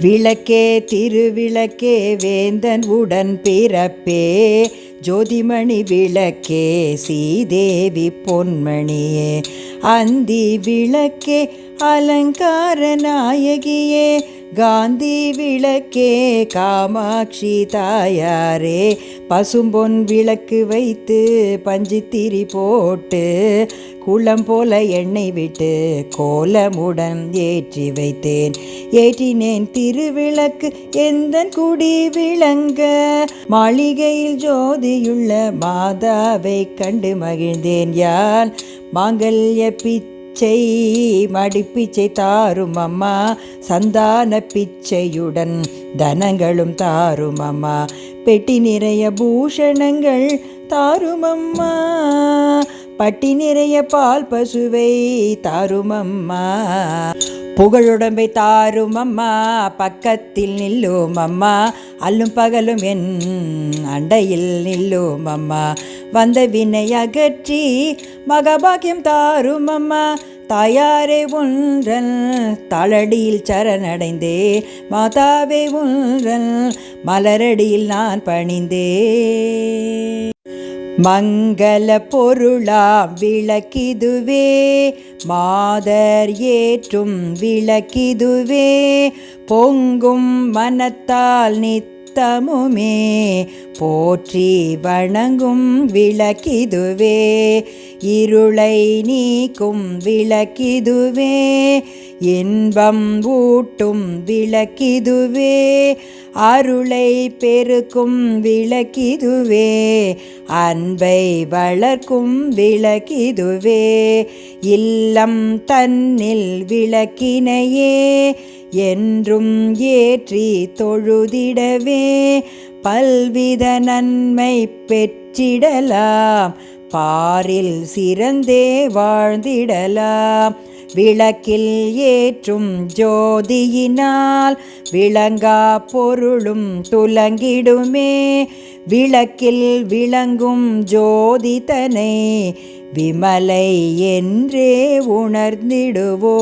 விளக்கே திருவிளக்கே வேந்தன் உடன் பிறப்பே. ஜோதிமணி விளக்கே சீதேவி பொன்மணியே. அந்தி விளக்கே அலங்கார நாயகியே. காந்தி விளக்கே காமாட்சி தாயாரே. பசும்பொன் விளக்கு வைத்து பஞ்சித்திரி போட்டு குளம் போல எண்ணெய் விட்டு கோலமுடன் ஏற்றி வைத்தேன். ஏற்றினேன் திருவிளக்கு எந்த குடி விளங்க? மாளிகையில் ஜோதியுள்ள மாதாவை கண்டு மகிழ்ந்தேன் யான். மாங்கல்ய பிச்சை மடிப்பிச்சை தாரும் அம்மா. சந்தான பிச்சையுடன் தனங்களும் தாரும் அம்மா. பெட்டி நிறைய பூஷணங்கள் தாருமம்மா பட்டி நிறைய பால் பசுவை தாரும் அம்மா புகழுடம்பை தாரும் அம்மா பக்கத்தில் நில்லும் அம்மா அல்லும் பகலும் என் அண்டையில் நில்லும் அம்மா வந்த வினை அகற்றி மகபாக்கியம் தாரும் அம்மா தாயாரே ஒன்றல் தளடியில் சரணடைந்தே. மாதாவே ஒன்றல் மலரடியில் நான் பணிந்தே. மங்கள பொருளாம் விளக்கிதுவே மாதர் ஏற்றும் விளக்கிதுவே பொங்கும் மனத்தால் நித்த நித்தமுமே போற்றி வணங்கும் விளக்கிதுவே இருளை நீக்கும் விளக்கிதுவே இன்பம் ஊட்டும் விளக்கிதுவே அருளை பெருக்கும் விளக்கிதுவே அன்பை வளர்க்கும் விளக்கிதுவே இல்லம் தன்னில் விளக்கினையே என்றும் ஏற்றி தொழுதிடவே பல்வித நன்மை பெற்றிடலாம். பாரில் சிறந்தே வாழ்ந்திடலாம். விளக்கில் ஏற்றும் ஜோதியினால் விளங்கா பொருளும் துலங்கிடுமே. விளக்கில் விளங்கும் ஜோதிதனை விமலை என்றே உணர்ந்திடுவோ